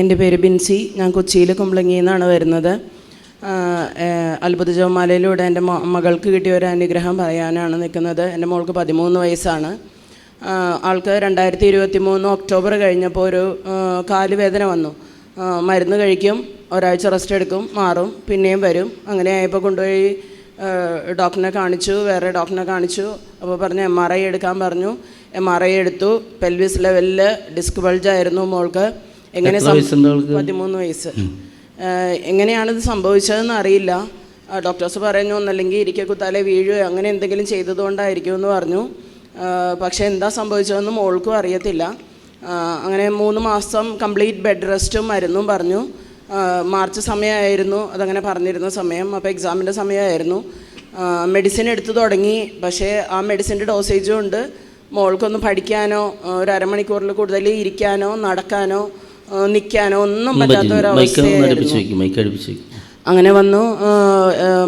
എന്റെ പേര് ബിൻസി. ഞാൻ കൊച്ചിയിൽ കുമ്പളങ്ങിയിൽ നിന്നാണ് വരുന്നത്. അത്ഭുതജവമാലയിലൂടെ എന്റെ മകൾക്ക് കിട്ടിയ ഒരു അനുഗ്രഹം പറയാനാണ് നിൽക്കുന്നത്. എന്റെ മോൾക്ക് പതിമൂന്ന് വയസ്സാണ്. ആൾക്ക് രണ്ടായിരത്തി ഇരുപത്തി മൂന്ന് ഒക്ടോബർ കഴിഞ്ഞപ്പോൾ ഒരു കാലുവേദന വന്നു. മരുന്ന് കഴിക്കും ഒരാഴ്ച റെസ്റ്റ് എടുക്കും മാറും പിന്നെയും വരും. അങ്ങനെ ആയപ്പോൾ കൊണ്ടുപോയി ഡോക്ടറിനെ കാണിച്ചു വേറെ ഡോക്ടറിനെ കാണിച്ചു. അപ്പോൾ പറഞ്ഞു എം ആർ ഐ എടുക്കാൻ പറഞ്ഞു. എം ആർ ഐ എടുത്തു. പെൽവിസ് ലെവലിൽ ഡിസ്ക് ബൾജായിരുന്നു മോൾക്ക്. എങ്ങനെ പതിമൂന്ന് വയസ്സ്. എങ്ങനെയാണിത് സംഭവിച്ചതെന്ന് അറിയില്ല. ഡോക്ടേഴ്സ് പറഞ്ഞു ഒന്നല്ലെങ്കിൽ ഇരിക്കെ കുത്താലെ വീഴുകയോ അങ്ങനെ എന്തെങ്കിലും ചെയ്തതുകൊണ്ടായിരിക്കും എന്ന് പറഞ്ഞു പക്ഷേ എന്താ സംഭവിച്ചതെന്ന് മോൾക്കും അറിയത്തില്ല. അങ്ങനെ മൂന്ന് മാസം കംപ്ലീറ്റ് ബെഡ് റെസ്റ്റും മരുന്നും പറഞ്ഞു. മാർച്ച് സമയമായിരുന്നു അതങ്ങനെ പറഞ്ഞിരുന്ന സമയം. അപ്പോൾ എക്സാമിന്റെ സമയമായിരുന്നു. മെഡിസിൻ എടുത്തു തുടങ്ങി. പക്ഷേ ആ മെഡിസിന്റെ ഡോസേജും ഉണ്ട്. മോൾക്കൊന്ന് പഠിക്കാനോ ഒരു അരമണിക്കൂറിൽ കൂടുതൽ ഇരിക്കാനോ നടക്കാനോ നിൽക്കാനോ ഒന്നും പറ്റാത്ത ഒരു അവസ്ഥയായിരുന്നു അങ്ങനെ വന്നു.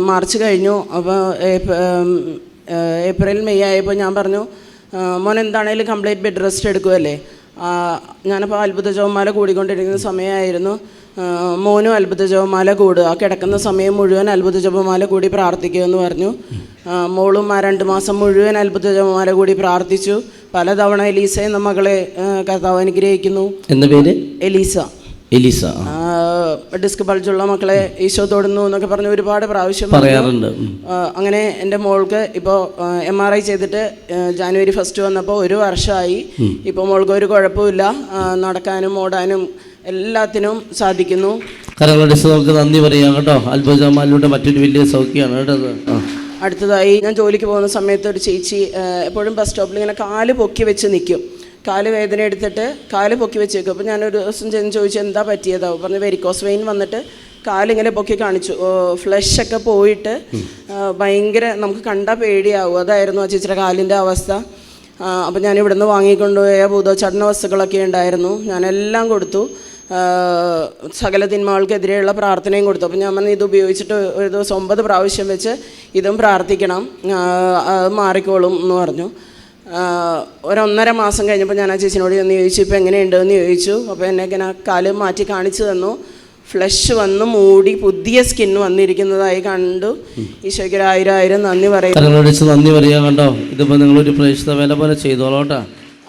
മാർച്ച് കഴിഞ്ഞു. അപ്പോൾ ഏപ്രിൽ മെയ് ആയപ്പോൾ ഞാൻ പറഞ്ഞു മോൻ എന്താണേലും കംപ്ലീറ്റ് ബെഡ് റെസ്റ്റ് എടുക്കുമല്ലേ ഞാനപ്പോൾ അത്ഭുത ജോമാല കൂടിക്കൊണ്ടിരിക്കുന്ന സമയമായിരുന്നു മോനും അത്ഭുത ജപമാല കൂടുക. ആ കിടക്കുന്ന സമയം മുഴുവൻ അത്ഭുത ജപമാല കൂടി പ്രാർത്ഥിക്കുമെന്ന് പറഞ്ഞു. മോളും ആ രണ്ട് മാസം മുഴുവൻ അത്ഭുത ജപമാല കൂടി പ്രാർത്ഥിച്ചു. പലതവണ എലീസ എന്ന മകളെ കർത്താവ് അനുഗ്രഹിക്കുന്നു. എന്ന പേര്? എലീസ. എലീസ. ഡിസ്ക് ബൾജുള്ള മക്കളെ ഈശോ തൊടുന്നു എന്നൊക്കെ പറഞ്ഞ് ഒരുപാട് പ്രാവശ്യം പറയാറുണ്ട്. അങ്ങനെ എന്റെ മോൾക്ക് ഇപ്പോൾ എം ആർ ഐ ചെയ്തിട്ട് ജാനുവരി ഫസ്റ്റ് വന്നപ്പോൾ ഒരു വർഷമായി ഇപ്പോൾ മോൾക്ക് ഒരു കുഴപ്പമില്ല. നടക്കാനും ഓടാനും എല്ലാത്തിനും സാധിക്കുന്നു. കരകളുടെ നമുക്ക് നന്ദി പറയാം കേട്ടോ. അത്ഭുതമാലിയുടെ മറ്റൊരു വലിയ സൗഖ്യമാണ് കേട്ടത് അടുത്തതായി ഞാൻ ജോലിക്ക് പോകുന്ന സമയത്ത് ഒരു ചേച്ചി എപ്പോഴും ബസ് സ്റ്റോപ്പിൽ ഇങ്ങനെ കാൽ പൊക്കി വെച്ച് നിൽക്കും കാൽ വേദന എടുത്തിട്ട് കാൽ പൊക്കി വെച്ച് നിൽക്കും ഞാൻ ഒരു ദിവസം ചെന്ന് ചോദിച്ചു എന്താ പറ്റിയതാവും പറഞ്ഞു വെരിക്കോസ് വെയിൻ വന്നിട്ട് കാലിങ്ങനെ പൊക്കി കാണിച്ചു. ഫ്ലഷ് ഒക്കെ പോയിട്ട് ഭയങ്കര നമുക്ക് കണ്ടാൽ പേടിയാവും. അതായിരുന്നു ആ ചേച്ചിയുടെ കാലിന്റെ അവസ്ഥ. അപ്പോൾ ഞാൻ ഇവിടുന്ന് വാങ്ങിക്കൊണ്ടുപോയ ഭൂതോച്ചാടന വസ്തുക്കളൊക്കെ ഉണ്ടായിരുന്നു. ഞാനെല്ലാം കൊടുത്തു. സകല തിന്മകൾക്കെതിരെയുള്ള പ്രാർത്ഥനയും കൊടുത്തു. അപ്പോൾ ഞാൻ പറഞ്ഞു ഇത് ഉപയോഗിച്ചിട്ട് ഒരു ദിവസം ഒമ്പത് പ്രാവശ്യം വെച്ച് ഇതും പ്രാർത്ഥിക്കണം. മാറിക്കോളും എന്ന് പറഞ്ഞു. ഒരൊന്നര മാസം കഴിഞ്ഞപ്പോൾ ഞാൻ ആ ചേച്ചിനോട് ചെന്ന് ചോദിച്ചു ഇപ്പോൾ എങ്ങനെയുണ്ടെന്ന് ചോദിച്ചു. അപ്പോൾ എന്നെ ഇങ്ങനെ കാൽ മാറ്റി കാണിച്ചു തന്നു. ഫ്ലഷ് വന്ന് മൂടി പുതിയ സ്കിൻ വന്നിരിക്കുന്നതായി കണ്ടു. ഈശോയ്ക്ക് ഒരു ആയിരം ആയിരം നന്ദി പറയാം നന്ദി പറയാം കണ്ടോ? ഇതിപ്പോൾ നിങ്ങളൊരു പ്രേക്ഷിത വില പോലെ ചെയ്തോളൂ കേട്ടോ.